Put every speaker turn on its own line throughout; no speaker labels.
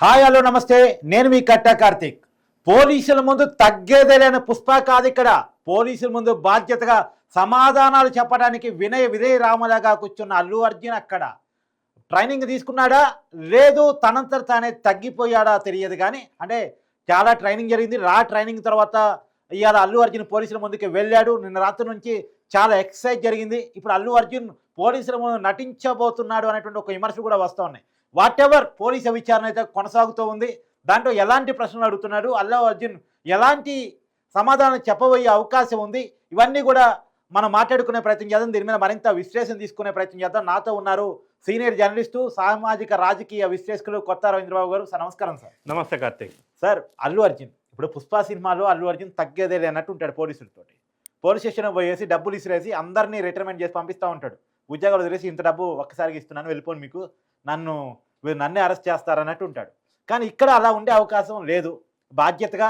Hi hello నమస్తే. నేను మీ కట్టా కార్తీక్. పోలీసుల ముందు తగ్గేదే లేని పుష్ప కాదు ఇక్కడ. పోలీసుల ముందు బాధ్యతగా సమాధానాలు చెప్పడానికి వినయ విధేయ రామలాగా కూర్చున్న అల్లు అర్జున్ అక్కడ. ట్రైనింగ్ తీసుకున్నాడా? లేదు తనంతట తానే తగ్గిపోయాడా తెలియదు కానీ అంటే చాలా ట్రైనింగ్ జరిగింది. రా ట్రైనింగ్ తర్వాత ఇవాళ అల్లు అర్జున్ పోలీసుల ముందుకు వెళ్ళాడు. నిన్న రాత్రి నుంచి చాలా ఎక్సర్సైజ్ జరిగింది. ఇప్పుడు అల్లు అర్జున్ పోలీసుల ముందు నటించబోతున్నాడు అనేటువంటి ఒక విమర్శలు కూడా వస్తూ ఉన్నాయి. వాట్ ఎవర్ పోలీసు విచారణ అయితే కొనసాగుతూ ఉంది. దాంట్లో ఎలాంటి ప్రశ్నలు అడుగుతున్నాడు? అల్లు అర్జున్ ఎలాంటి సమాధానం చెప్పబోయే అవకాశం ఉంది? ఇవన్నీ కూడా మనం మాట్లాడుకునే ప్రయత్నం చేద్దాం. దీని మీద మరింత విశ్లేషణ తీసుకునే ప్రయత్నం చేద్దాం. నాతో ఉన్నారు సీనియర్ జర్నలిస్టు సామాజిక రాజకీయ విశ్లేషకులు కొత్త రవీంద్రబాబు గారు. సార్ నమస్కారం సార్.
నమస్తే కార్తీక్.
సార్ అల్లు అర్జున్. ఇప్పుడు పుష్ప సినిమాలో అల్లు అర్జున్ తగ్గేదే లేనట్టు ఉంటాడు పోలీసులతోటి. పోలీస్ స్టేషన్ పోయేసి డబ్బులు ఇసిరేసి అందరినీ రిటైర్మెంట్ చేసి పంపిస్తూ ఉంటాడు. ఉద్యోగాలు వదిలేసి ఇంత డబ్బు ఒక్కసారికి ఇస్తున్నాను వెళ్ళిపోను మీకు. నన్ను వీరు నన్నే అరెస్ట్ చేస్తారన్నట్టు ఉంటాడు. కానీ ఇక్కడ అలా ఉండే అవకాశం లేదు. బాధ్యతగా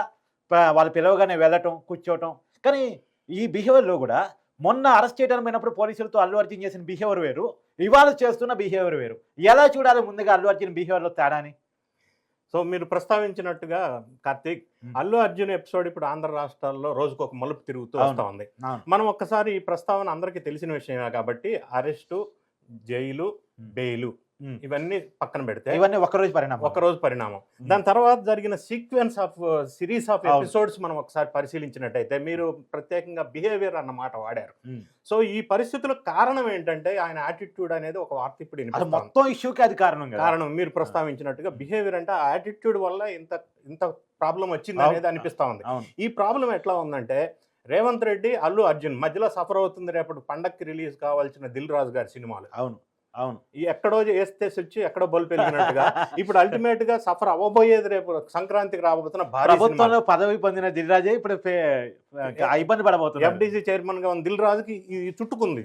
వాళ్ళు పిలవగానే వెళ్ళటం కూర్చోవటం. కానీ ఈ బిహేవియర్లో కూడా మొన్న అరెస్ట్ చేయడానికి పోయినప్పుడు పోలీసులతో అల్లు అర్జున్ చేసిన బిహేవియర్ వేరు. ఇవాళ చేస్తున్న బిహేవియర్ వేరు. ఎలా చూడాలి ముందుగా అల్లు అర్జున్ బిహేవియర్లో తేడాని?
సో మీరు ప్రస్తావించినట్టుగా కార్తీక్. అల్లు అర్జున్ ఎపిసోడ్ ఇప్పుడు ఆంధ్ర రాష్ట్రాల్లో రోజుకు ఒక మలుపు తిరుగుతూ. వస్తూ ఉంది మనం ఒక్కసారి ఈ ప్రస్తావన అందరికీ తెలిసిన విషయమే కాబట్టి అరెస్టు జైలు. బెయిలు. ఇవన్నీ పక్కన పెడితే
ఇవన్నీ ఒక్కరోజు పరిణామం
ఒక రోజు పరిణామం. దాని తర్వాత జరిగిన sequence of series of. Episodes మనం ఒకసారి పరిశీలించినట్టయితే మీరు ప్రత్యేకంగా బిహేవియర్ అన్న మాట వాడారు. సో ఈ పరిస్థితులకు కారణం ఏంటంటే ఆయన యాటిట్యూడ్ అనేది ఒక వార్త ఇప్పుడు.
మొత్తం ఇష్యూకి అది కారణం
కారణం మీరు ప్రస్తావించినట్టుగా బిహేవియర్ అంటే ఆ యాటిట్యూడ్ వల్ల ఇంత ఇంత ప్రాబ్లం వచ్చింది. అనేది అనిపిస్తా ఉంది ఈ ప్రాబ్లం ఎట్లా ఉందంటే రేవంత్ రెడ్డి అల్లు అర్జున్ మధ్యలో సఫర్ అవుతుంది రేపటి పండక్కి రిలీజ్ కావాల్సిన దిల్ రాజు గారి సినిమాలు
అవును అవును.
ఎక్కడో వేస్తే వచ్చి ఎక్కడో బల్బు పెరిగినట్టుగా. ఇప్పుడు అల్టిమేట్గా సఫర్ అవ్వబోయేది రేపు సంక్రాంతికి రాబోతున్న
ప్రభుత్వంలో పదవి పొందిన దిల్రాజే ఇప్పుడు ఇబ్బంది పడబోతున్నారు.
ఎఫ్డిసి చైర్మన్గా దిల్ రాజుకి ఇది. చుట్టుకుంది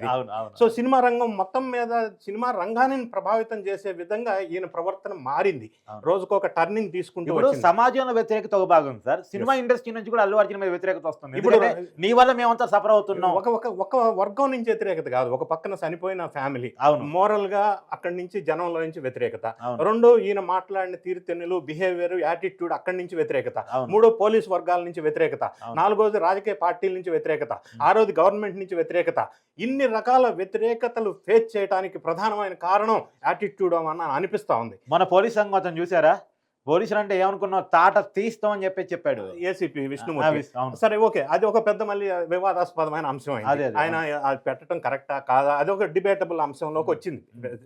సో సినిమా రంగం మొత్తం మీద సినిమా రంగాన్ని ప్రభావితం చేసే విధంగా ఈయన ప్రవర్తన మారింది. రోజుకు ఒక టర్నింగ్ తీసుకుంటూ.
సమాజంలో వ్యతిరేకత ఒక భాగం సార్. సినిమా ఇండస్ట్రీ నుంచి కూడా అల్లు అర్జున్ మీద వ్యతిరేకత వస్తుంది.
ఇప్పుడు
నీ వల్ల మేమంతా సఫర్ అవుతున్నాం.
ఒక ఒక ఒక వర్గం నుంచి వ్యతిరేకత కాదు. ఒక పక్కన చనిపోయిన ఫ్యామిలీ
అవును.
మోరల్గా అక్కడి నుంచి జనంలో నుంచి వ్యతిరేకత. రెండు ఈయన మాట్లాడిన తీరుతెన్నులు బిహేవియర్ యాటిట్యూడ్ అక్కడి నుంచి వ్యతిరేకత. మూడో పోలీస్ వర్గాల నుంచి వ్యతిరేకత. నాలుగోది రాజకీయ పార్టీల నుంచి వ్యతిరేకత ఆరోది గవర్నమెంట్ నుంచి వ్యతిరేకత. ఇన్ని రకాల వ్యతిరేకతలు ఫేస్ చేయడానికి ప్రధానమైన కారణం యాటిట్యూడ్ అని అనిపిస్తా ఉంది.
మన పోలీస్ సంఘం చూసారా? పోలీసులు అంటే ఏమనుకున్నావు? తాట తీస్తాం అని చెప్పి చెప్పాడు.
ఏసీపీ విష్ణుమూర్తి.
అవును.
సరే ఓకే. అది ఒక పెద్ద మళ్ళీ వివాదాస్పదమైన అంశం ఆయన అది పెట్టడం కరెక్టా కాదా? అది ఒక డిబేటబుల్ అంశంలోకి వచ్చింది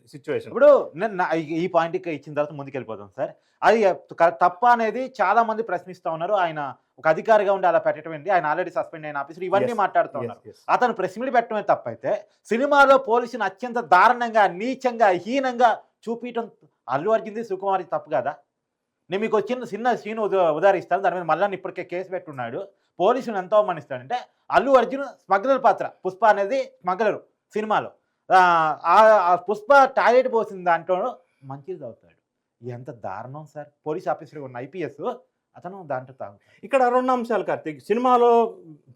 సిచ్యువేషన్.
ఇప్పుడు నేను ఈ- పాయింట్కి ఇచ్చిన తర్వాత ముందుకెళ్ళిపోతాం సార్. అది తప్ప అనేది చాలా మంది ప్రశ్నిస్తా ఉన్నారు. ఆయన ఒక అధికారిగా ఉండి అలా పెట్టడం ఏంటి? ఆయన ఆల్రెడీ సస్పెండ్ అయిన ఆఫీసర్. ఇవన్నీ. మాట్లాడుతూ ఉన్నారు. అతను ప్రెస్ మీట్ పెట్టడమే తప్పైతే సినిమాలో పోలీసుని అత్యంత దారుణంగా నీచంగా హీనంగా చూపించడం అల్లు అర్జున్ది సుకుమారి తప్పు కదా? నేను మీకు వచ్చిన చిన్న సీన్ ఉద- ఉదాహరిస్తాను. దాని మీద మళ్ళీ ఇప్పటికే కేసు పెట్టున్నాడు. పోలీసులు ఎంతో అవమానిస్తాడంటే అల్లు అర్జున్ స్మగ్లర్ పాత్ర పుష్ప అనేది స్మగ్లరు సినిమాలో. ఆ, పుష్ప టాయిలెట్ పోసిన దాంట్లో మంచిది అవుతాడు ఎంత దారుణం సార్. పోలీస్ ఆఫీసర్ ఉన్న ఐపీఎస్ అతను దాంట్లో తాగుతాడు
ఇక్కడ రెండు అంశాలు కార్తీక్ సినిమాలో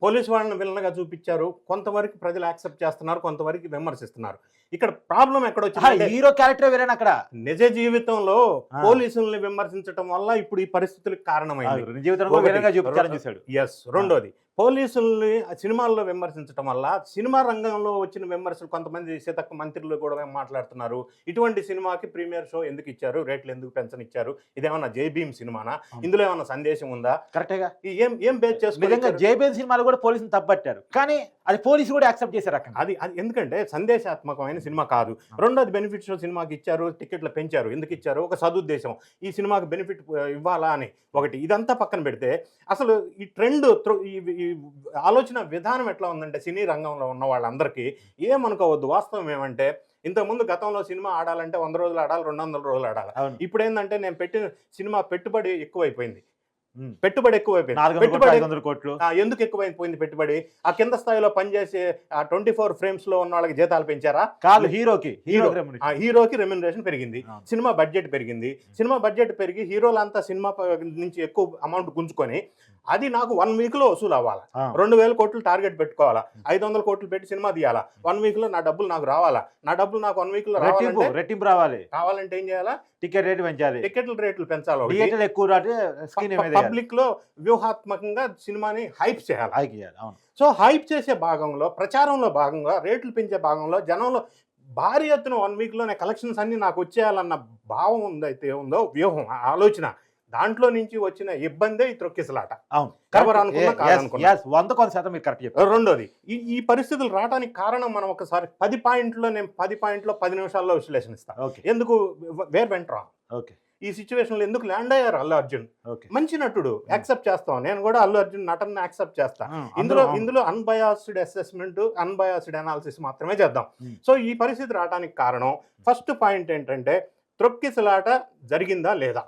పోలీస్ వాళ్ళని విలన్గా చూపించారు. కొంతవరకు ప్రజలు యాక్సెప్ట్ చేస్తున్నారు కొంతవరకు విమర్శిస్తున్నారు. ఇక్కడ ప్రాబ్లం ఎక్కడ వచ్చింది
హీరో క్యారెక్టర్ వేరేనా అక్కడ?
నిజ జీవితంలో. పోలీసుల్ని విమర్శించడం వల్ల ఇప్పుడు ఈ పరిస్థితులకు కారణమైంది.
జీవితంలో చూపించాలని చూశాడు.
ఎస్ రెండోది. పోలీసుల్ని సినిమాల్లో విమర్శించడం వల్ల సినిమా రంగంలో వచ్చిన విమర్శలు కొంతమంది సీతక్క మంత్రులు కూడా మాట్లాడుతున్నారు. ఇటువంటి సినిమాకి ప్రీమియర్ షో ఎందుకు ఇచ్చారు? రేట్లు ఎందుకు పెంచనిచ్చారు? ఇదేమన్నా జై భీమ్ సినిమానా. ఇందులో ఏమన్నా సందేశం ఉందా?
కరెక్టేగా
ఏం ఏం బేస్ చేసుకుని
జేబీఎల్ సినిమాలు కూడా పోలీసులు తప్పట్టారు కానీ అది పోలీసు కూడా యాక్సెప్ట్ చేశారు అక్కడ
అది అది ఎందుకంటే సందేశాత్మకమైన సినిమా కాదు. రెండోది బెనిఫిట్ షో సినిమాకి ఇచ్చారు టికెట్లు పెంచారు. ఎందుకు ఇచ్చారు? ఒక సదుద్దేశం. ఈ సినిమాకి బెనిఫిట్ ఇవ్వాలా అని. ఒకటి ఇదంతా పక్కన పెడితే అసలు ఈ ట్రెండ్ ఈ ఆలోచన విధానం ఎట్లా ఉందంటే సినీ రంగంలో ఉన్న వాళ్ళందరికీ ఏమనుకోవద్దు. వాస్తవం ఏమంటే ఇంతకుముందు గతంలో సినిమా ఆడాలంటే వంద రోజులు ఆడాలి రెండు వందల రోజులు ఆడాలి. ఇప్పుడు ఏంటంటే నేను పెట్టిన సినిమా పెట్టుబడి ఎక్కువైపోయింది. పెట్టుబడి ఎక్కువైపోయింది. పెట్టుబడి
కోట్లు.
ఎందుకు ఎక్కువైపోయింది పెట్టుబడి? ఆ కింద స్థాయిలో పనిచేసే ఆ ట్వంటీ ఫోర్ ఫ్రేమ్స్లో ఉన్న వాళ్ళకి జీతాలు పెంచారా?
కాదు హీరోకి హీరో
హీరోకి రెమ్యునరేషన్ పెరిగింది. సినిమా బడ్జెట్ పెరిగింది. సినిమా బడ్జెట్ పెరిగి హీరోలంతా సినిమా నుంచి ఎక్కువ అమౌంట్ గుంజుకొని అది నాకు వన్ వీక్లో వసూలు అవ్వాలా. రెండు వేల కోట్లు టార్గెట్ పెట్టుకోవాలా? ఐదు వందల కోట్లు పెట్టి సినిమా తీయాలా? వన్ వీక్లో నా డబ్బులు నాకు రావాలా? నా డబ్బులు నాకు వన్ వీక్లో
రెట్టింపు రెట్టింపు రావాలి.
కావాలంటే ఏం చేయాలా?
టికెట్ రేటు పెంచాలి.
టికెట్ల రేట్లు పెంచాలి.
థియేటర్లు ఎక్కువ
పబ్లిక్లో వ్యూహాత్మకంగా సినిమాని హైప్ చేయాలి.
అవును.
సో హైప్ చేసే భాగంలో ప్రచారంలో భాగంగా రేట్లు పెంచే భాగంలో జనంలో భారీ ఎత్తున వన్ వీక్లోనే కలెక్షన్స్ అన్ని నాకు వచ్చేయాలన్న భావం ఉందైతే ఉందో వ్యూహం ఆలోచన దాంట్లో నుంచి వచ్చిన ఇబ్బందే ఈ త్రొక్కిసలాట
అవును. వంద కొంత శాతం మీరు కరెక్ట్ చెప్పారు.
రెండోది ఈ ఈ పరిస్థితులు రావడానికి కారణం మనం ఒకసారి పది పాయింట్లో నేను పది పాయింట్లో పది నిమిషాల్లో విశ్లేషణ ఇస్తాను
ఓకే
ఎందుకు వేర్ వెంట్రా
ఓకే
ఈ సిచ్యువేషన్లో ఎందుకు ల్యాండ్ అయ్యారు అల్లు అర్జున్?
ఓకే.
మంచి నటుడు యాక్సెప్ట్ చేస్తాం. నేను కూడా అల్లు అర్జున్ నటన యాక్సెప్ట్ చేస్తా. ఇందులో
ఇందులో
అన్బయాస్డ్ అసెస్మెంట్ అన్బయాస్డ్ అనాలిసిస్ మాత్రమే చేద్దాం. సో ఈ పరిస్థితి రావడానికి కారణం ఫస్ట్ పాయింట్ ఏంటంటే త్రొక్కిసలాట జరిగిందా లేదా.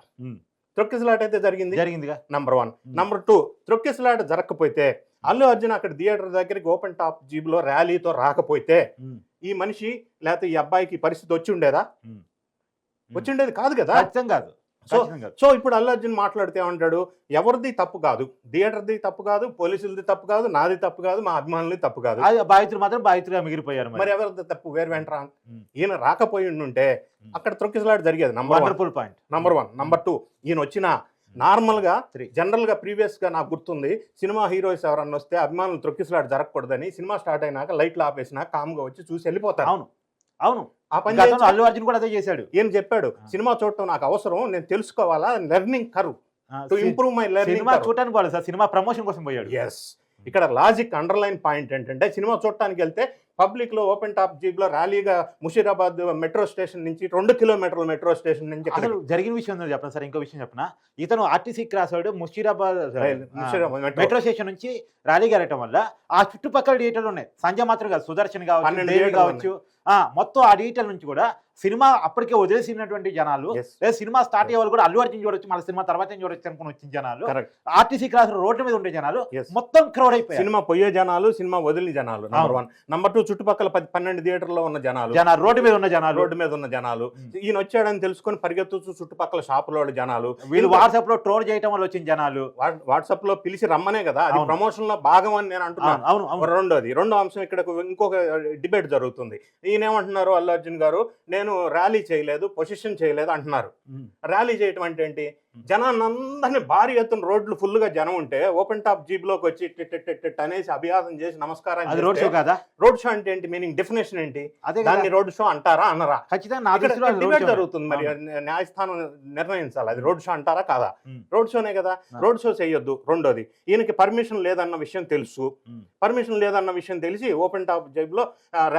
త్రొక్కిసలాట అయితే జరిగింది?
జరిగిందిగా?
Number one. నంబర్ టూ త్రొక్కిసలాట జరగకపోతే అల్లు అర్జున్ అక్కడ థియేటర్ దగ్గరికి ఓపెన్ టాప్ జీబ్లో ర్యాలీతో రాకపోతే ఈ మనిషి లేకపోతే ఈ అబ్బాయికి పరిస్థితి వచ్చి ఉండేదా?
ఉమ్.
వచ్చి ఉండేది కాదు కదా?
ఖచ్చితం కాదు.
సో సో ఇప్పుడు అల్లు అర్జున్ మాట్లాడితే ఏమంటాడు? ఎవరిది తప్పు కాదు? థియేటర్ది తప్పు కాదు? పోలీసులది తప్పు కాదు? నాది తప్పు కాదు? మా అభిమానులది తప్పు కాదు?
అది బాధితులు మాత్రం బాధితులుగా మిగిలిపోయారు
మరి. ఎవరిది తప్పు? వేరు వెంట్రా. ఈయన రాకపోయి ఉంటే. అక్కడ త్రొక్కిసలాట జరిగేది number
wonderful point
number one number two ఈయన వచ్చిన నార్మల్గా
Three.
జనరల్గా ప్రీవియస్గా నాకు గుర్తుంది సినిమా హీరోస్ ఎవరన్నా వస్తే అభిమానులు త్రొక్కిసలాట జరగకూడదని సినిమా స్టార్ట్ అయినాక లైట్లు ఆపేసినా కామ్గా వచ్చి చూసి వెళ్ళిపోతారు.
అవును. అవును.
ఆ పని
అల్లు అర్జున్ కూడా అదే చేశాడు.
ఈయన చెప్పాడు. సినిమా చూడటం నాకు అవసరం నేను తెలుసుకోవాలా? Learning curve to improve my learning
cinema చూడటానికి పోలేదు సార్. సినిమా ప్రమోషన్ కోసం పోయాడు.
ఎస్ ఇక్కడ లాజిక్ అండర్లైన్ పాయింట్ ఏంటంటే సినిమా చూడటానికి వెళ్తే పబ్లిక్లో ఓపెన్ టాప్ జీప్లో ర్యాలీగా ముషీరాబాద్ మెట్రో స్టేషన్ నుంచి రెండు కిలోమీటర్ల మెట్రో స్టేషన్ నుంచి
అసలు. జరిగిన విషయం చెప్పండి సార్? ఇంకో విషయం చెప్పనా? ఇతను ఆర్టీసీ క్రాస్ వాడు ముషీరాబాద్
మెట్రో.
స్టేషన్ నుంచి ర్యాలీకి వెళ్ళటం వల్ల ఆ చుట్టుపక్కల థియేటర్లు ఉన్నాయి. సంజయ్ మాత్రం కాదు సుదర్శన్ కావచ్చు కావచ్చు మొత్తం ఆ డీటెయిల్ నుంచి కూడా సినిమా అప్పటికే వదిలేసినటువంటి జనాలు. లేదా సినిమా స్టార్ట్ అయ్యే వాళ్ళు కూడా అల్లు అర్జున్ చూడొచ్చు మళ్ళీ సినిమా తర్వాత చూడొచ్చు అనుకుని వచ్చిన జనాలు. ఆర్టీసీ క్రాస్ రోడ్డు మీద ఉండే జనాలు. మొత్తం క్రౌడ్ అయిపోయారు
సినిమా పోయే జనాలు సినిమా వదిలిన జనాలు నంబర్. వన్ నంబర్ టూ చుట్టుపక్కల పది పన్నెండు థియేటర్లో ఉన్న జనాలు
జనాలు రోడ్డు మీద ఉన్న జనాలు
రోడ్డు మీద ఉన్న జనాలు
ఉమ్.
ఈయన వచ్చాడని తెలుసుకొని పరిగెత్తుతూ చుట్టుపక్కల షాపులో జనాలు
వీళ్ళు వాట్సాప్లో ట్రోల్ చేయటం వల్ల వచ్చిన జనాలు
వాట్సాప్లో పిలిచి రమ్మనే కదా అది. ప్రమోషన్లో భాగం అని నేను అంటున్నాను
అవును
రెండోది రెండో అంశం ఇక్కడ ఇంకొక డిబేట్ జరుగుతుంది ఈయన ఏమంటున్నారు అల్లు అర్జున్ గారు నేను ర్యాలీ చేయలేదు పొజిషన్ చేయలేదు అంటున్నారు. ర్యాలీ చేయటం అంటే ఏంటి. జనాన్ని అందరినీ భారీ ఎత్తున రోడ్లు ఫుల్గా జనం ఉంటే ఓపెన్ టాప్ జీప్లోకి వచ్చి టిట్ అనేసి అభివాదం చేసి నమస్కారం
రోడ్ షో కాదా
రోడ్ షో అంటే ఏంటి మీనింగ్ డెఫినేషన్ ఏంటి దాన్ని రోడ్ షో అంటారా అనరా
ఖచ్చితంగా
డిబేట్. జరుగుతుంది మరి న్యాయస్థానం నిర్ణయించాలి అది రోడ్ షో అంటారా కాదా. రోడ్ షోనే కదా. రోడ్ షో చేయొద్దు రెండోది ఈయనకి పర్మిషన్ లేదన్న విషయం తెలుసు. పర్మిషన్ లేదన్న విషయం తెలిసి ఓపెన్ టాప్ జైబులో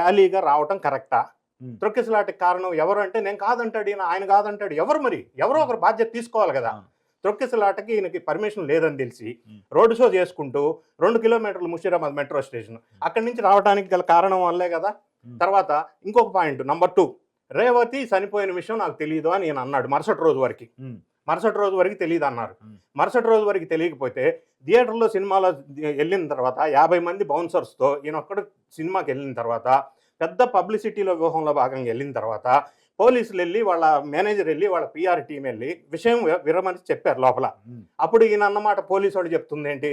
ర్యాలీగా రావటం కరెక్టా. త్రొక్కిసలాటకి కారణం ఎవరు అంటే నేను కాదంటాడు ఈయన ఆయన కాదంటాడు ఎవరు మరి ఎవరో ఒకరు బాధ్యత తీసుకోవాలి కదా. త్రొక్కిసలాటకి ఈయనకి పర్మిషన్ లేదని తెలిసి. రోడ్ షో చేసుకుంటూ రెండు కిలోమీటర్లు ముషీరాబాద్ మెట్రో స్టేషన్ అక్కడి నుంచి రావడానికి గల కారణం వల్లే కదా. తర్వాత ఇంకొక పాయింట్ నంబర్ టూ రేవతి చనిపోయిన విషయం నాకు తెలియదు అని ఈయన అన్నాడు మరుసటి రోజు వరకు. మరుసటి రోజు వరకు తెలియదు అన్నారు. మరుసటి రోజు వరకు తెలియకపోతే థియేటర్లో సినిమాలో వెళ్ళిన తర్వాత యాభై మంది బౌన్సర్స్తో ఈయన ఒక్కడు సినిమాకి వెళ్ళిన తర్వాత పెద్ద పబ్లిసిటీలో వ్యూహంలో భాగంగా వెళ్ళిన తర్వాత పోలీసులు వెళ్ళి వాళ్ళ మేనేజర్ వెళ్ళి వాళ్ళ పిఆర్ టీం వెళ్ళి విషయం విరమని చెప్పారు లోపల. అప్పుడు ఈయన అన్నమాట పోలీసు వాడు చెప్తుంది ఏంటి?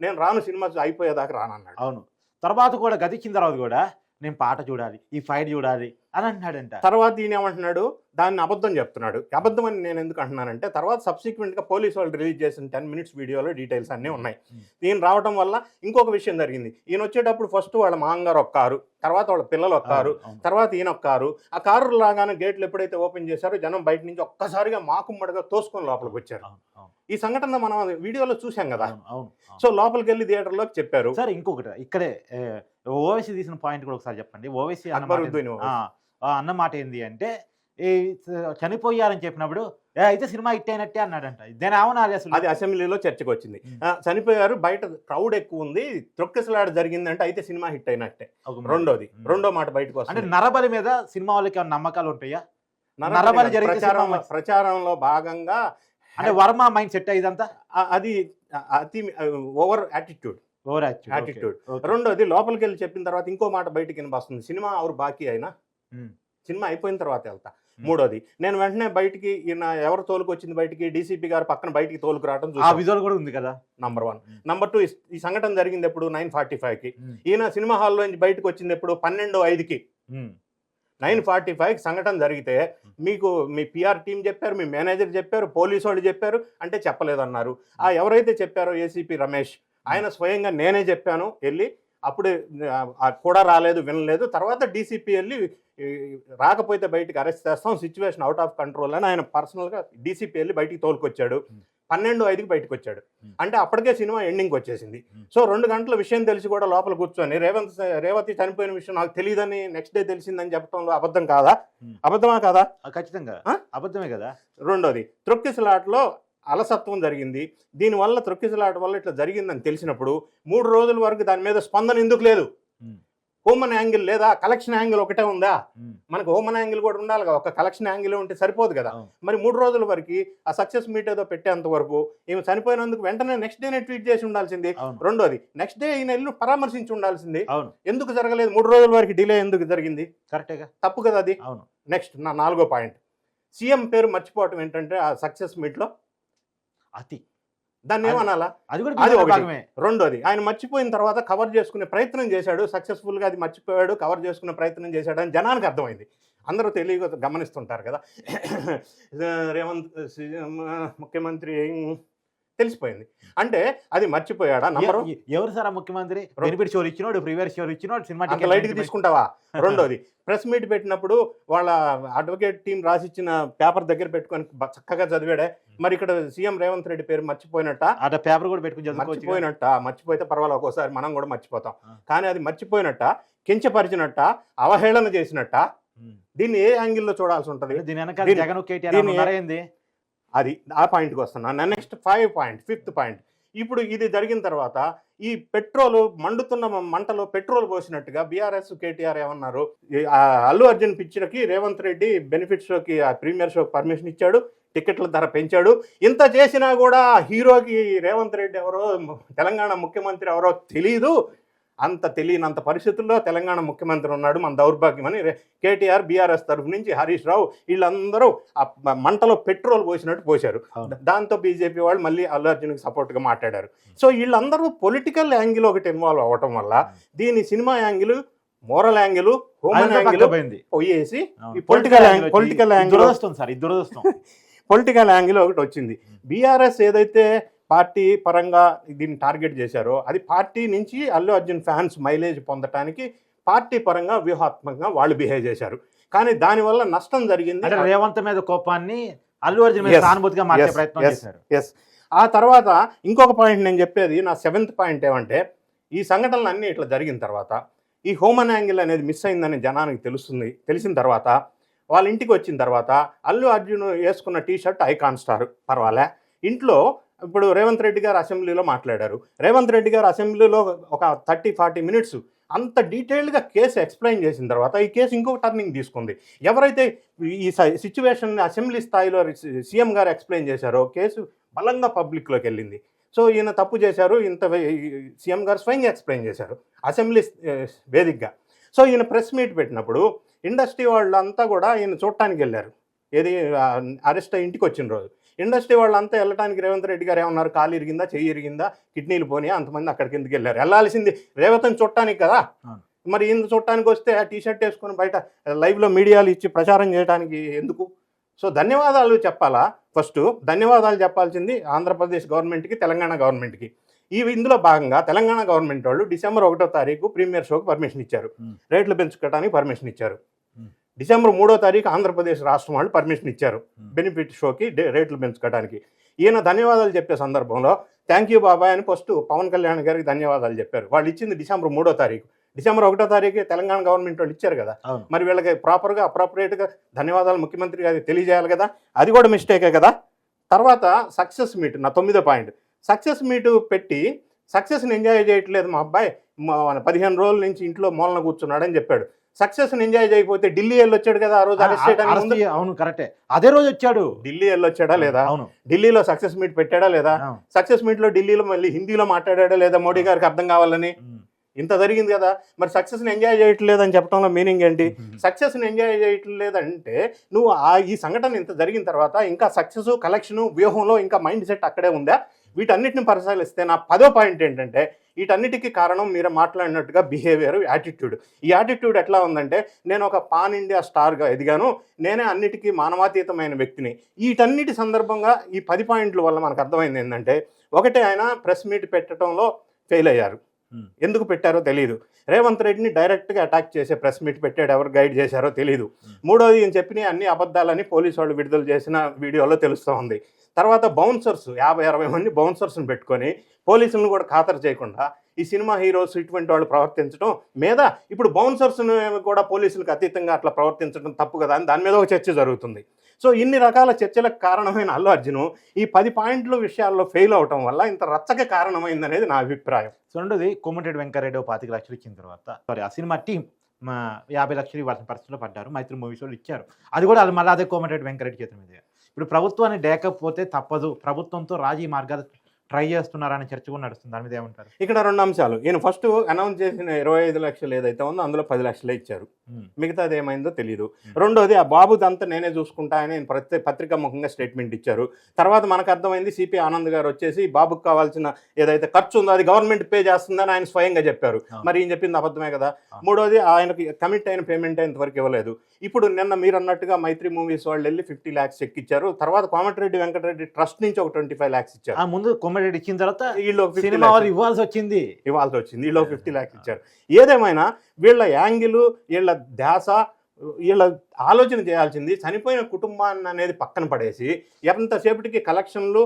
నేను రాను సినిమా అయిపోయేదాకా రానన్నాడు.
అవును. తర్వాత కూడా గతిచ్చిన తర్వాత కూడా. నేను పాట చూడాలి ఈ ఫైట్ చూడాలి అని అంటున్నాడంట.
తర్వాత ఈయన ఏమంటున్నాడు? దాన్ని అబద్ధం చెప్తున్నాడు. అబద్ధం అని నేను ఎందుకు అంటున్నానంటే తర్వాత సబ్సిక్వెంట్గా పోలీసు వాళ్ళు రిలీజ్ చేసిన టెన్ మినిట్స్ వీడియోలో డీటెయిల్స్ అన్నీ ఉన్నాయి.
ఉమ్.
ఈయన రావడం వల్ల ఇంకొక విషయం జరిగింది. ఈయన వచ్చేటప్పుడు ఫస్ట్ వాళ్ళ మామగారు ఒక కారు తర్వాత వాళ్ళ పిల్లలు ఒక కారు. తర్వాత ఈయన ఒక కారు. ఆ కారు లాగానే గేట్లు ఎప్పుడైతే ఓపెన్ చేశారో జనం బయట నుంచి ఒక్కసారిగా మాకుమ్మడిగా తోసుకొని లోపలికి వచ్చారు. ఈ సంఘటన మనం వీడియోలో చూసాం కదా. సో లోపలికి వెళ్ళి థియేటర్లోకి చెప్పారు.
సార్ ఇంకొకటి ఇక్కడే ఓవైసీ తీసిన పాయింట్ కూడా ఒకసారి చెప్పండి. ఓవైసీ
అక్బరుద్దీన్
అన్న మాట ఏంది అంటే ఈ చనిపోయారని చెప్పినప్పుడు "ఏ, అయితే సినిమా హిట్ అయినట్టే అన్నాడంట. దాని ఏమనాలి అసలు?
అది అసెంబ్లీలో చర్చకు వచ్చింది చనిపోయారు బయట క్రౌడ్ ఎక్కువ ఉంది త్రొక్కిసలాట జరిగిందంటే అయితే సినిమా హిట్ అయినట్టే. రెండోది. రెండో మాట బయటకు
అంటే
వస్తుంది.
నరబలి మీద సినిమా వాళ్ళకి ఏమైనా నమ్మకాలు ఉంటాయా?
నరబలి
సినిమా
ప్రచారంలో భాగంగా
అంటే వర్మ మైండ్ సెట్ ఇదంతా
ఆ- అది అతి ఓవర్ యాటిట్యూడ్.
Over
Attitude. రెండోది లోపలికి వెళ్ళి చెప్పిన తర్వాత ఇంకో మాట బయటికి వినిపిస్తుంది. సినిమా ఎవరు బాకీ అయినా. సినిమా అయిపోయిన తర్వాత వెళ్తా. మూడోది నేను వెంటనే బయటికి ఈయన ఎవరు తోలుకొచ్చింది బయటికి? డీసీపీ గారు పక్కన బయటికి తోలుకు రావడం
ఆ విజువల్ కూడా ఉంది కదా?
Number one. నంబర్ టూ ఈ సంఘటన జరిగింది ఎప్పుడు? నైన్ ఫార్టీ కి
Hmm.
ఈయన సినిమా హాల్లో నుంచి బయటకు వచ్చింది ఎప్పుడు? పన్నెండు ఐదుకి. నైన్ ఫార్టీ ఫైవ్ సంఘటన జరిగితే మీకు మీ పిఆర్ టీం చెప్పారు మీ మేనేజర్ చెప్పారు పోలీసు వాళ్ళు చెప్పారు అంటే చెప్పలేదన్నారు. ఆ ఎవరైతే చెప్పారో ఏసీపీ రమేష్ ఆయన స్వయంగా నేనే చెప్పాను వెళ్ళి అప్పుడే కూడా రాలేదు వినలేదు. తర్వాత డీసీపీ వెళ్ళి రాకపోతే బయటికి అరెస్ట్ చేస్తాం సిచ్యువేషన్ అవుట్ ఆఫ్ కంట్రోల్ అని ఆయన పర్సనల్గా డీసీపీ వెళ్ళి బయటికి తోలుకొచ్చాడు. పన్నెండు ఐదుకి బయటకు వచ్చాడు. అంటే అప్పటికే సినిమా ఎండింగ్ వచ్చేసింది. సో రెండు గంటల విషయం తెలిసి కూడా లోపల కూర్చొని రేవంత్ రేవతి చనిపోయిన విషయం నాకు తెలియదని నెక్స్ట్ డే తెలిసిందని చెప్పడంలో అబద్ధం కాదా. అబద్ధమా కాదా
ఖచ్చితంగా? అబద్ధమే కదా
రెండోది త్రొక్కిసలాటలో అలసత్వం జరిగింది దీనివల్ల త్రొక్కిసలాట వల్ల ఇట్లా జరిగిందని తెలిసినప్పుడు మూడు రోజుల వరకు దాని మీద స్పందన ఎందుకు లేదు. హోమన్ యాంగిల్ లేదా కలెక్షన్ యాంగిల్ ఒకటే ఉందా?
ఉమ్.
మనకు హోమన్ యాంగిల్ కూడా ఉండాలి కదా ఒక కలెక్షన్ యాంగిల్ ఉంటే సరిపోదు కదా. మరి మూడు రోజుల వరకు ఆ సక్సెస్ మీట్ ఏదో పెట్టేంత వరకు ఈమె చనిపోయినందుకు వెంటనే నెక్స్ట్ డేనే ట్వీట్ చేసి ఉండాల్సింది. రెండోది నెక్స్ట్ డే ఈయన ఇల్లు పరామర్శించి ఉండాల్సింది.
అవును.
ఎందుకు జరగలేదు? మూడు రోజుల వరకు డిలే ఎందుకు జరిగింది?
కరెక్టేగా
తప్పు కదా అది?
అవును.
నెక్స్ట్ నా నాలుగో పాయింట్ సీఎం పేరు మర్చిపోవటం ఏంటంటే ఆ సక్సెస్ మీట్లో
అతి.
దాన్ని ఏమనాలా?
అది కూడా
అది ఒకటి.
భాగమే.
రెండోది ఆయన మర్చిపోయిన తర్వాత కవర్ చేసుకునే ప్రయత్నం చేశాడు సక్సెస్ఫుల్గా అది మర్చిపోయాడు కవర్ చేసుకునే ప్రయత్నం చేశాడు అని జనానికి అర్థమైంది. అందరూ తెలియక గమనిస్తుంటారు కదా. రేవంత్ ముఖ్యమంత్రి తెలిసిపోయింది. అంటే అది మర్చిపోయాడా? నంబర్?
ఎవరు సార్ ముఖ్యమంత్రి? బెనిఫిట్ షోలు ఇచ్చినోడు ప్రీవియస్ షోలు ఇచ్చినోడు సినిమా
లైట్గా తీసుకుంటావా? రెండోది ప్రెస్ మీట్ పెట్టినప్పుడు వాళ్ళ అడ్వకేట్ టీం రాసిచ్చిన పేపర్ దగ్గర పెట్టుకొని చక్కగా చదివాడే. మరి ఇక్కడ సీఎం రేవంత్ రెడ్డి పేరు మర్చిపోయినట్ట?
అట పేపర్ కూడా పెట్టుకుని.
మర్చిపోయినట్ట? మర్చిపోతే పర్వాలేదు ఒక్కోసారి మనం కూడా మర్చిపోతాం. కానీ అది మర్చిపోయినట్ట? కించపరిచినట్ట? అవహేళన చేసినట్ట. దీన్ని ఏ యాంగిల్లో చూడాల్సి ఉంటుంది?
దీని వెనకాల జగన్ కేటీఆర్
అది ఆ పాయింట్కి వస్తున్నా. Next five point fifth point. ఇప్పుడు ఇది జరిగిన తర్వాత ఈ పెట్రోల్ మండుతున్న మంటలో పెట్రోల్ పోసినట్టుగా బీఆర్ఎస్ కేటీఆర్ ఏమన్నారు? అల్లు అర్జున్ పిక్చర్కి రేవంత్ రెడ్డి బెనిఫిట్ షోకి ఆ ప్రీమియర్ షోకి పర్మిషన్ ఇచ్చాడు టికెట్ల ధర పెంచాడు. ఇంత చేసినా కూడా హీరోకి రేవంత్ రెడ్డి ఎవరో తెలంగాణ ముఖ్యమంత్రి ఎవరో తెలియదు అంత తెలియనంత పరిస్థితుల్లో తెలంగాణ ముఖ్యమంత్రి ఉన్నాడు మన దౌర్భాగ్యమని రే- కేటీఆర్ బీఆర్ఎస్ తరఫు నుంచి హరీష్ రావు వీళ్ళందరూ ఆ మంటలో పెట్రోల్ పోసినట్టు పోశారు. దాంతో బీజేపీ వాళ్ళు మళ్ళీ అల్లు అర్జున్కి సపోర్ట్గా మాట్లాడారు. సో వీళ్ళందరూ పొలిటికల్ యాంగిల్ ఒకటి ఇన్వాల్వ్ అవ్వటం వల్ల దీని cinema angle moral angle human angle పోయేసి
angle- ఇది దురదృష్టం సార్
పొలిటికల్ యాంగిల్ ఒకటి వచ్చింది. బీఆర్ఎస్ ఏదైతే పార్టీ పరంగా దీన్ని టార్గెట్ చేశారో అది పార్టీ నుంచి అల్లు అర్జున్ ఫ్యాన్స్ మైలేజ్ పొందటానికి పార్టీ పరంగా వ్యూహాత్మకంగా వాళ్ళు బిహేవ్ చేశారు కానీ దానివల్ల నష్టం జరిగింది
అంటే రేవంత్ మీద కోపాన్ని అల్లు అర్జున్ మీద. సానుభూతిగా మార్చే. ప్రయత్నం. చేశారు
ఎస్ ఆ తర్వాత ఇంకొక పాయింట్ నేను చెప్పేది నా సెవెంత్ పాయింట్ ఏమంటే ఈ సంఘటనలు అన్నీ ఇట్లా జరిగిన తర్వాత ఈ హోమన్ యాంగిల్ అనేది మిస్ అయిందని జనానికి తెలుస్తుంది తెలిసిన తర్వాత వాళ్ళ ఇంటికి వచ్చిన తర్వాత అల్లు అర్జున్ వేసుకున్న టీ షర్ట్ ఐకాన్ స్టార్ పర్వాలే ఇంట్లో ఇప్పుడు రేవంత్ రెడ్డి గారు అసెంబ్లీలో మాట్లాడారు. రేవంత్ రెడ్డి గారు అసెంబ్లీలో ఒక థర్టీ ఫార్టీ మినిట్స్ అంత డీటెయిల్డ్గా కేసు ఎక్స్ప్లెయిన్ చేసిన తర్వాత ఈ కేసు ఇంకో టర్నింగ్ తీసుకుంది. ఎవరైతే ఈ సిచ్యువేషన్ని అసెంబ్లీ స్థాయిలో సీఎం గారు ఎక్స్ప్లెయిన్ చేశారో కేసు బలంగా పబ్లిక్లోకి వెళ్ళింది. సో ఈయన తప్పు చేశారు ఇంత సీఎం గారు స్వయంగా ఎక్స్ప్లెయిన్ చేశారు అసెంబ్లీ వేదికగా. సో ఈయన ప్రెస్ మీట్ పెట్టినప్పుడు ఇండస్ట్రీ వాళ్ళంతా కూడా ఈయన చూడటానికి వెళ్ళారు. ఏది అరెస్ట్ అయ్యి ఇంటికి వచ్చిన రోజు. ఇండస్ట్రీ వాళ్ళంతా వెళ్ళటానికి రేవంత్ రెడ్డి గారు ఏమన్నారు? కాలు ఇరిగిందా? చెయ్యి ఇరిగిందా? కిడ్నీలు పోనీ? అంతమంది అక్కడికి ఎందుకు వెళ్ళారు? వెళ్ళాల్సింది రేవంత్ని చూడటానికి కదా. మరి ఈయన చూడటానికి వస్తే ఆ టీ షర్ట్ వేసుకొని బయట లైవ్లో మీడియాలు ఇచ్చి ప్రచారం చేయడానికి ఎందుకు? సో ధన్యవాదాలు చెప్పాలా? ఫస్ట్ ధన్యవాదాలు చెప్పాల్సింది ఆంధ్రప్రదేశ్ గవర్నమెంట్కి తెలంగాణ గవర్నమెంట్కి. ఈ ఇందులో భాగంగా తెలంగాణ గవర్నమెంట్ వాళ్ళు డిసెంబర్ ఒకటో తారీఖు ప్రీమియర్ షోకి పర్మిషన్ ఇచ్చారు. రేట్లు పెంచుకోవడానికి పర్మిషన్ ఇచ్చారు. డిసెంబర్ మూడో తారీఖు ఆంధ్రప్రదేశ్ రాష్ట్రం వాళ్ళు పర్మిషన్ ఇచ్చారు.
Hmm.
బెనిఫిట్ షోకి రేట్లు పెంచుకోవడానికి. ఈయన ధన్యవాదాలు చెప్పే సందర్భంలో థ్యాంక్ యూ బాబాయ్ అని ఫస్ట్ పవన్ కళ్యాణ్ గారికి ధన్యవాదాలు చెప్పారు. వాళ్ళు ఇచ్చింది డిసెంబర్ మూడో తారీఖు. డిసెంబర్ ఒకటో తారీఖు తెలంగాణ గవర్నమెంట్ వాళ్ళు ఇచ్చారు కదా. మరి వీళ్ళకి ప్రాపర్గా అప్రాపరియేట్గా ధన్యవాదాలు ముఖ్యమంత్రి గారికి తెలియజేయాలి కదా. అది కూడా మిస్టేకే కదా. తర్వాత సక్సెస్ మీట్ నా తొమ్మిదో పాయింట్ సక్సెస్ మీట్ పెట్టి సక్సెస్ని ఎంజాయ్ చేయట్లేదు మా అబ్బాయి. పదిహేను రోజుల నుంచి ఇంట్లో మూలన కూర్చున్నాడని చెప్పాడు. సక్సెస్ ఎంజాయ్ చేయకపోతే ఢిల్లీ వెళ్ళి వచ్చాడు కదా ఆ రోజు అరెస్ట్ చేయడానికి
అవును కరెక్టే. అదే రోజు వచ్చాడు.
ఢిల్లీ వెళ్ళొచ్చాడా లేదా?
అవును
ఢిల్లీలో సక్సెస్ మీట్ పెట్టాడా లేదా. సక్సెస్ మీట్లో ఢిల్లీలో మళ్ళీ హిందీలో మాట్లాడాడా లేదా మోడీ గారికి అర్థం కావాలని. ఇంత జరిగింది కదా. మరి సక్సెస్ ఎంజాయ్ చేయట్లేదని చెప్పడంలో మీనింగ్ ఏంటి. సక్సెస్ ఎంజాయ్ చేయట్లేదంటే నువ్వు ఆ ఈ సంఘటన ఇంత జరిగిన తర్వాత ఇంకా సక్సెస్ కలెక్షన్ వ్యూహంలో ఇంకా మైండ్ సెట్ అక్కడే ఉందా? వీటన్నిటిని పరిశీలిస్తే నా పదో పాయింట్ ఏంటంటే వీటన్నిటికీ కారణం మీరు మాట్లాడినట్టుగా బిహేవియర్ యాటిట్యూడ్ ఈ యాటిట్యూడ్ ఎట్లా ఉందంటే నేను ఒక పాన్ ఇండియా స్టార్గా ఎదిగాను నేనే అన్నిటికీ మానవాతీతమైన వ్యక్తిని. వీటన్నిటి సందర్భంగా ఈ పది పాయింట్ల వల్ల మనకు అర్థమైంది ఏంటంటే ఒకటి ఆయన ప్రెస్ మీట్ పెట్టడంలో ఫెయిల్ అయ్యారు. ఎందుకు పెట్టారో తెలియదు రేవంత్ రెడ్డిని డైరెక్ట్గా అటాక్ చేసే ప్రెస్ మీట్ పెట్టాడు ఎవరు గైడ్ చేశారో తెలియదు. మూడోది ఈయన చెప్పిన అన్ని అబద్ధాలని పోలీసు వాళ్ళు విడుదల చేసిన వీడియోలో తెలుస్తూ ఉంది తర్వాత బౌన్సర్స్ యాభై అరవై మంది బౌన్సర్స్ని పెట్టుకొని పోలీసులను కూడా ఖాతరు చేయకుండా ఈ సినిమా హీరోస్ ఇటువంటి వాళ్ళు ప్రవర్తించడం మీద ఇప్పుడు బౌన్సర్స్ను కూడా పోలీసులకు అతీతంగా అట్లా ప్రవర్తించడం తప్పు కదా అని దాని మీద ఒక చర్చ జరుగుతుంది. సో ఇన్ని రకాల చర్చలకు కారణమైన అల్లు అర్జును ఈ పది పాయింట్ల విషయాల్లో ఫెయిల్ అవటం వల్ల ఇంత రచ్చక కారణమైంది అనేది నా అభిప్రాయం.
సో రెండోది కోమటిరెడ్డి వెంకరెడ్డి పాతిక లక్షలు ఇచ్చిన తర్వాత సారీ ఆ సినిమా టీం మా యాభై లక్షలు ఇవ్వాల్సిన పరిస్థితిలో పడ్డారు. మైత్రి మూవీస్ వాళ్ళు ఇచ్చారు. అది కూడా అది మళ్ళీ అదే కోమటిరెడ్డి వెంకరెడ్డి చేతుల మీద. ఇప్పుడు ప్రభుత్వాన్ని డేకపోతే తప్పదు. ప్రభుత్వంతో రాజీ మార్గాలు ట్రై చేస్తున్నారనే చర్చ కూడా నడుస్తుంది. దాని మీద ఏమంటారు?
ఇక్కడ రెండు అంశాలు. ఈయన ఫస్ట్ అనౌన్స్ చేసిన ఇరవై ఐదు లక్షలు ఏదైతే ఉందో అందులో పది లక్షలే ఇచ్చారు.
ఉమ్.
మిగతాది ఏమైందో తెలియదు. రెండోది ఆ బాబుదంతా నేనే చూసుకుంటా అని ప్రతి పత్రికా ముఖంగా స్టేట్మెంట్ ఇచ్చారు. తర్వాత మనకు అర్థమైంది సిపి ఆనంద్ గారు వచ్చేసి బాబుకు కావాల్సిన ఏదైతే ఖర్చు ఉందో అది గవర్నమెంట్ పే చేస్తుందని ఆయన స్వయంగా చెప్పారు. మరి ఈయన చెప్పింది అబద్ధమే కదా. మూడోది ఆయనకి కమిట్ అయిన పేమెంట్ ఇంతవరకు ఇవ్వలేదు. ఇప్పుడు నిన్న మీరు అన్నట్టుగా మైత్రి మూవీస్ వాళ్ళు వెళ్ళి ఫిఫ్టీ ల్యాక్స్ చెక్ ఇచ్చారు. తర్వాత కోమటిరెడ్డి వెంకటరెడ్డి ట్రస్ట్ నుంచి ఒక ట్వంటీ ఫైవ్ ల్యాక్స్ ఇచ్చారు.
ఆ ముందు కోమటిరెడ్డి ఇచ్చిన తర్వాత
వీళ్ళు ఒక 50
సినిమా వాళ్ళు ఇవ్వాల్సి వచ్చింది.
ఇవ్వాల్సి వచ్చింది. వీళ్ళు ఫిఫ్టీ ల్యాక్స్ ఇచ్చారు. ఏదేమైనా వీళ్ళ యాంగిల్ వీళ్ళ ధ్యాస వీళ్ళ ఆలోచన చేయాల్సింది చనిపోయిన కుటుంబాన్ని అనేది పక్కన పడేసి ఎంతసేపటికి కలెక్షన్లు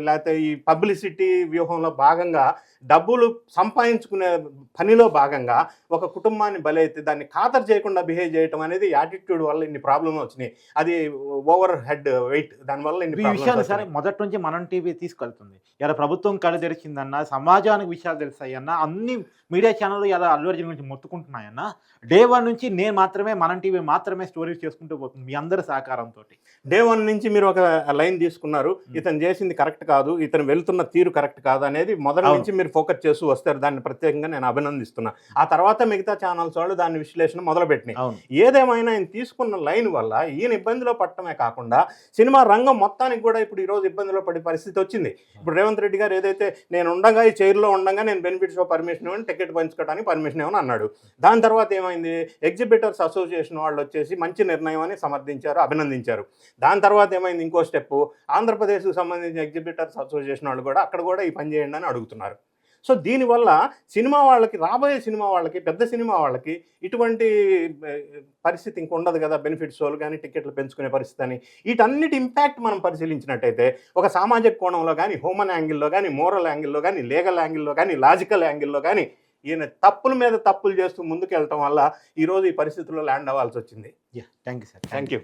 లేకపోతే ఈ పబ్లిసిటీ వ్యూహంలో భాగంగా డబ్బులు సంపాదించుకునే పనిలో భాగంగా ఒక కుటుంబాన్ని బలైతే దాన్ని ఖాతరు చేయకుండా బిహేవ్ చేయడం అనేది యాటిట్యూడ్ వల్ల ఇన్ని ప్రాబ్లమ్ వచ్చినాయి అది ఓవర్ హెడ్ వెయిట్ దానివల్ల ఇన్ని
విషయాలు సరే. మొదటి నుంచి మనం టీవీ తీసుకెళ్తుంది ఇలా ప్రభుత్వం కళ్ళు తెరిచిందన్న సమాజానికి విషయాలు తెలుస్తాయన్న అన్ని మీడియా ఛానళ్ళు ఇలా అల్లు అర్జున్ గురించి మొత్తుకుంటున్నాయన్న డే వన్ నుంచి నేను మాత్రమే మనం టీవీ మాత్రమే స్టోరీస్ చేసుకుంటూ పోతుంది మీ అందరి సహకారంతో
డే వన్ నుంచి మీరు ఒక లైన్ తీసుకున్నారు ఇతను చేసింది కరెక్ట్ కాదు ఇతను వెళ్తున్న తీరు కరెక్ట్ కాదు అనేది మొదటి. నుంచి మీరు ఫోకస్ చేస్తూ వస్తారు దాన్ని ప్రత్యేకంగా నేను అభినందిస్తున్నా. ఆ తర్వాత మిగతా ఛానల్స్ వాళ్ళు దాని విశ్లేషణ మొదలుపెట్టినాయి. ఏదేమైనా ఆయన తీసుకున్న లైన్ వల్ల ఈయన ఇబ్బందిలో పడటమే కాకుండా సినిమా రంగం మొత్తానికి కూడా ఇప్పుడు ఈ రోజు ఇబ్బందిలో పడే పరిస్థితి వచ్చింది. ఇప్పుడు రేవంత్ రెడ్డి గారు ఏదైతే నేను ఉండగా ఈ చైర్లో ఉండగా నేను బెనిఫిట్స్ పర్మిషన్ ఇవ్వని టికెట్ పంచుకోవడానికి పర్మిషన్ ఇవ్వని అన్నాడు. దాని తర్వాత ఏమైంది? ఎగ్జిబిటర్స్ అసోసియేషన్ వాళ్ళు వచ్చేసి మంచి నిర్ణయం అని సమర్థించారు అభినందించారు. దాని తర్వాత ఏమైంది? ఇంకో స్టెప్ ఆంధ్రప్రదేశ్కు సంబంధించిన ఎగ్జిబిటర్స్ అసోసియేషన్ వాళ్ళు కూడా అక్కడ కూడా ఈ పని చేయండి అని అడుగుతున్నారు. సో దీనివల్ల సినిమా వాళ్ళకి రాబోయే సినిమా వాళ్ళకి పెద్ద సినిమా వాళ్ళకి ఇటువంటి పరిస్థితి ఇంక ఉండదు కదా? బెనిఫిట్స్ వాళ్ళు కానీ టికెట్లు పెంచుకునే పరిస్థితి అని. వీటన్నిటి ఇంపాక్ట్ మనం పరిశీలించినట్టయితే ఒక సామాజిక కోణంలో కానీ హ్యూమన్ యాంగిల్లో కానీ మోరల్ యాంగిల్లో కానీ లీగల్ యాంగిల్లో కానీ లాజికల్ యాంగిల్లో కానీ ఈయన తప్పుల మీద తప్పులు చేస్తూ ముందుకు వెళ్ళటం వల్ల ఈరోజు ఈ పరిస్థితుల్లో ల్యాండ్ అవ్వాల్సి వచ్చింది.
Thank you sir
thank you